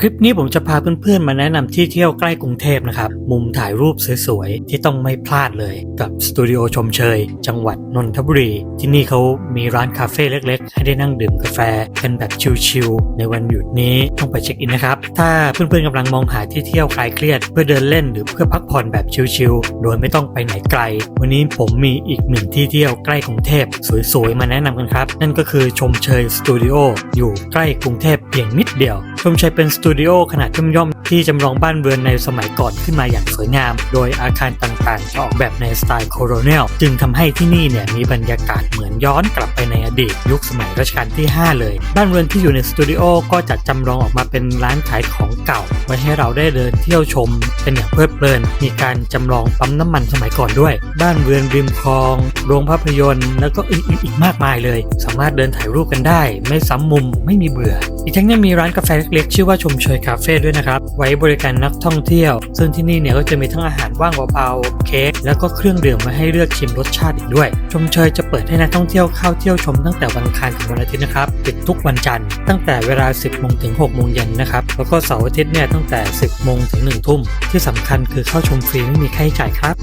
คลิปนี้ผมจะพาเพื่อนๆมาแนะนำที่เที่ยวใกล้กรุงเทพนะครับ มุมถ่ายรูปสวยๆ ที่ต้องไม่พลาดเลยกับสตูดิโอชมเชย จังหวัดนนทบุรี ที่นี่เขามีร้านคาเฟ่เล็กๆ ให้ได้นั่งดื่มกาแฟกันแบบชิลๆ ในวันหยุดนี้ต้องไปเช็คอินนะครับ ถ้าเพื่อนๆกำลังมองหาที่เที่ยวคลายเครียด เพื่อเดินเล่นหรือเพื่อพักผ่อนแบบชิลๆ โดยไม่ต้องไปไหนไกล วันนี้ผมมีอีกหนึ่งที่เที่ยวใกล้กรุงเทพสวยๆมาแนะนำกันครับ นั่นก็คือชมเชยสตูดิโออยู่ใกล้กรุงเทพเพียงนิดเดียว ชมเชยเป็นสตูดิโอขนาดย่อมๆที่จำลองบ้านเรือนในสมัยก่อนขึ้นมาอย่างสวยงาม โดยอาคารต่างๆจะออกแบบในสไตล์โคโรเนลจึงทำให้ที่นี่เนี่ยมีบรรยากาศเหมือนย้อนกลับไปในอดีต ยุคสมัยรัชกาลที่ 5 เลย บ้านเรือนที่อยู่ในสตูดิโอก็จัดจำลองออกมาเป็นร้านขายของเก่า ไว้ให้เราได้เดินเที่ยวชม เป็นอย่างเพลิดเพลิน มีการจำลองปั๊มน้ำมันสมัยก่อนด้วย บ้านเรือนริมคลอง โรงภาพยนตร์ แล้วก็อื่นๆอีกมากมายเลย สามารถเดินถ่ายรูปกันได้ ไม่ซ้ำมุมไม่มีเบื่อ อีกทั้งยังมีร้านกาแฟล็กๆ ชื่อว่าชมเชยคาเฟ่ด้วยนะครับ ไว้บริการนักท่องเที่ยว ซึ่งที่นี่เนี่ยก็จะมีทั้งอาหารว่างเบาๆเค้กแล้วก็เครื่องดื่มมาให้เลือกชิมรสชาติอีกด้วยชมเชยจะเปิดให้นักท่องเที่ยวเข้าเที่ยวชมตั้งแต่วันอังคารถึงวันอาทิตย์นะครับปิดทุกวันจันทร์ตั้งแต่เวลา 10โมงถึง6โมงเย็นนะครับแล้วก็เสาร์อาทิตย์เนี่ยตั้งแต่ 10โมงถึง1ทุ่มที่สำคัญคือเข้าชมฟรีไม่มีค่าใช้จ่ายครับ